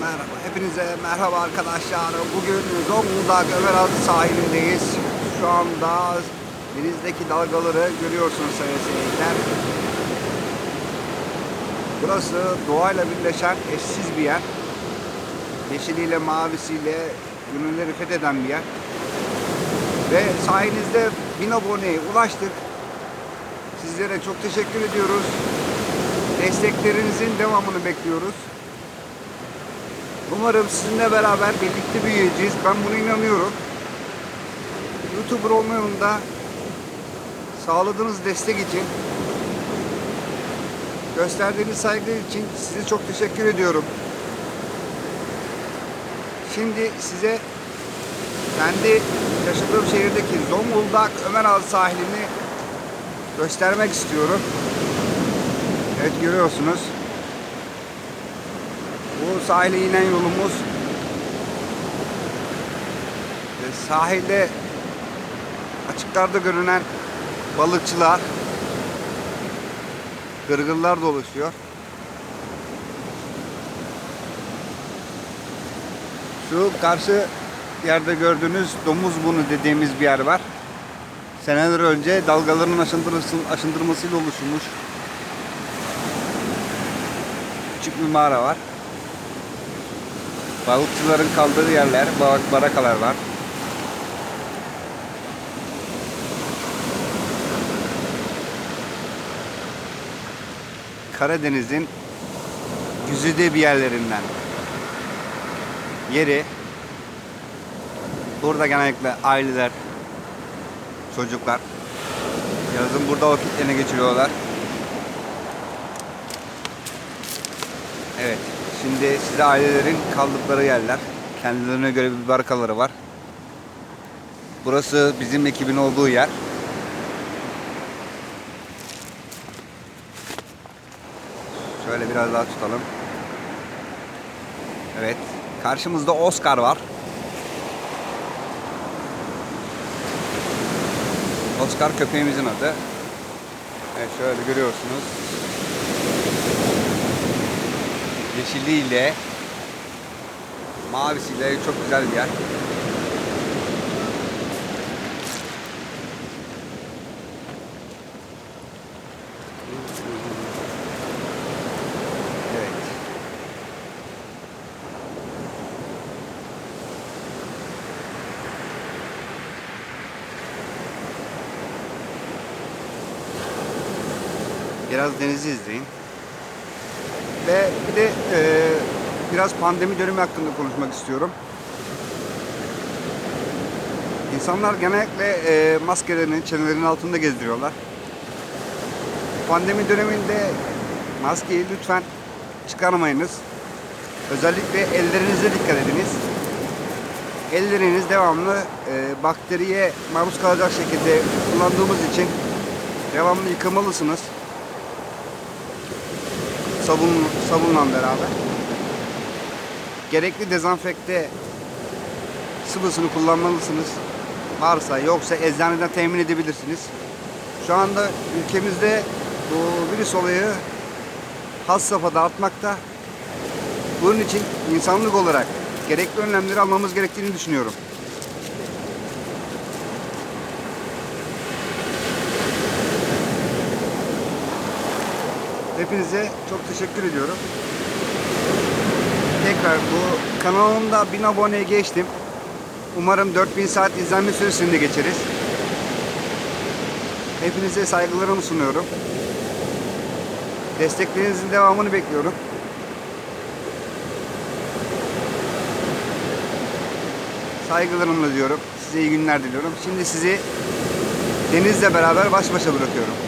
Merhaba, hepinize merhaba arkadaşlar. Bugün Zonguldak Ömeraltı sahilindeyiz. Şu anda denizdeki dalgaları görüyorsunuz sayın seyirciler. Burası doğayla birleşen eşsiz bir yer. Yeşiliyle mavisiyle gönülleri fetheden bir yer. Ve sayenizde bin aboneye ulaştık. Sizlere çok teşekkür ediyoruz. Desteklerinizin devamını bekliyoruz. Umarım sizinle beraber birlikte büyüyeceğiz. Ben buna inanıyorum. YouTuber olma yolunda sağladığınız destek için gösterdiğiniz saygı için size çok teşekkür ediyorum. Şimdi size kendi yaşadığım şehirdeki Zonguldak Ömeraltı sahilini göstermek istiyorum. Evet görüyorsunuz. Bu sahile inen yolumuz e, sahilde açıklarda görünen balıkçılar gırgırlar dolaşıyor. Şu karşı yerde gördüğünüz domuz bunu dediğimiz bir yer var. Seneler önce dalgaların aşındırmasıyla oluşmuş küçük bir mağara var. Balıkçıların kaldığı yerler, barakalar var. Karadeniz'in güzide bir yerlerinden. Yeri burada genellikle aileler, çocuklar yazın burada vakitlerini geçiriyorlar. Evet. Şimdi size ailelerin kaldıkları yerler. Kendilerine göre bir barakaları var. Burası bizim ekibin olduğu yer. Şöyle biraz daha tutalım. Evet. Karşımızda Oscar var. Oscar köpeğimizin adı. Evet şöyle görüyorsunuz. Yeşilliğiyle mavisiyle çok güzel bir yer. Biraz denizi izleyin. Ve bir de e, biraz pandemi dönemi hakkında konuşmak istiyorum. İnsanlar genellikle e, maskelerini çenelerinin altında gezdiriyorlar. Pandemi döneminde maskeyi lütfen çıkarmayınız. Özellikle ellerinize dikkat ediniz. Elleriniz devamlı e, bakteriye maruz kalacak şekilde kullandığımız için devamlı yıkamalısınız sabun sabunla beraber. Gerekli dezenfekte sıvısını kullanmalısınız. Varsa yoksa eczaneden temin edebilirsiniz. Şu anda ülkemizde bu virüs olayı has safhada artmakta. Bunun için insanlık olarak gerekli önlemleri almamız gerektiğini düşünüyorum. Hepinize çok teşekkür ediyorum. Tekrar bu kanalımda 1000 aboneye geçtim. Umarım 4000 saat izlenme süresini de geçeriz. Hepinize saygılarımı sunuyorum. Desteklerinizin devamını bekliyorum. Saygılarımla diyorum. Size iyi günler diliyorum. Şimdi sizi denizle beraber baş başa bırakıyorum.